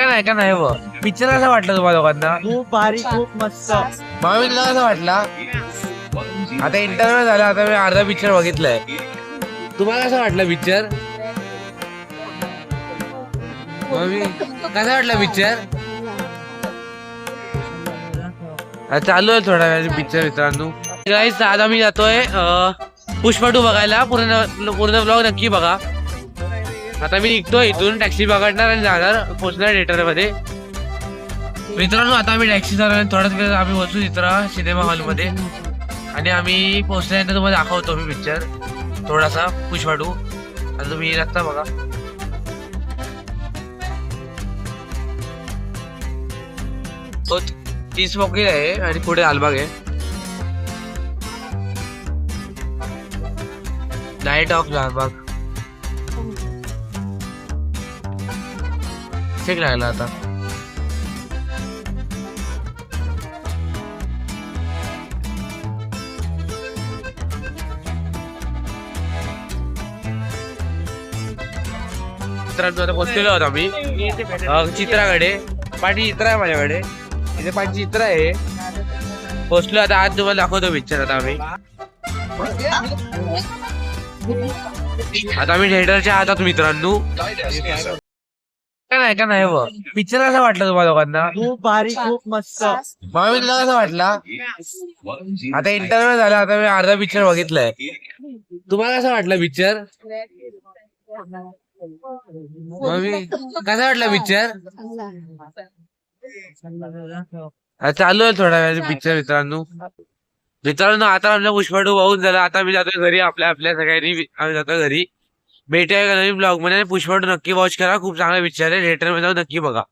का नाही का नाही व पिक्चर कसा वाटला तुम्हाला लोकांना खूप भारी खूप मस्त. मामी तुला कसा वाटला? आता इंटरव्ह्यू झाला आता मी अर्धा पिक्चर बघितलाय. तुम्हाला कसं वाटलं पिक्चर मामी कसा वाटला पिक्चर चालू आहे थोडा वेळ पिक्चर मित्रांनो. आता मी जातोय पुष्पा टू बघायला. पूर्ण पूर्ण ब्लॉग नक्की बघा. आता मी निघतो इथून टॅक्सी पकडणार आणि जाणार पोचणार थिएटरमध्ये मित्रांनो आता आम्ही टॅक्सी चालवणार थोड्याच वेळ आम्ही बसू तिथं सिनेमा हॉलमध्ये. आणि आम्ही पोहोचल्यानंतर तुम्हाला दाखवतो मी पिक्चर थोडासा पुश टू आणि तुम्ही रस्ता बघा. तो तीस पॉकेट आहे आणि पुढे लालबाग आहे. नाईट ऑफ लालबाग ठीक लागला आता. मित्रांनो आता पोचलेलो आहोत आम्ही. चित्राकडे. पाठी चित्र आहे माझ्याकडे. इथे पाठी चित्र आहे. पोचलो आता आज तुम्हाला दाखवतो पिक्चर आता आम्ही. आता आम्ही थिएटरच्या हातात मित्रांनो. नाही का नाही व पिक्चर कसा वाटला तुम्हाला लोकांना खूप भारी खूप मस्त. मामी तुला कसा वाटला? आता इंटरव्ह्यू झाला आता मी अर्धा पिक्चर बघितलाय. तुम्हाला कसा वाटला पिक्चर मामी कसा वाटला पिक्चर चालू आहे थोडा वेळ पिक्चर मित्रांनो. मित्रांनो आता आमच्या पुष्पा टू बघून झाला. आता मी जातोय घरी आपल्या आपल्या सगळ्यांनी. आम्ही जातोय घरी. भेटूया एका नवीन ब्लॉग? मध्ये पुष्पा नक्की वॉच करा. खूप चांगला पिक्चर आहे. थिएटरमध्ये जाऊन नक्की बघा.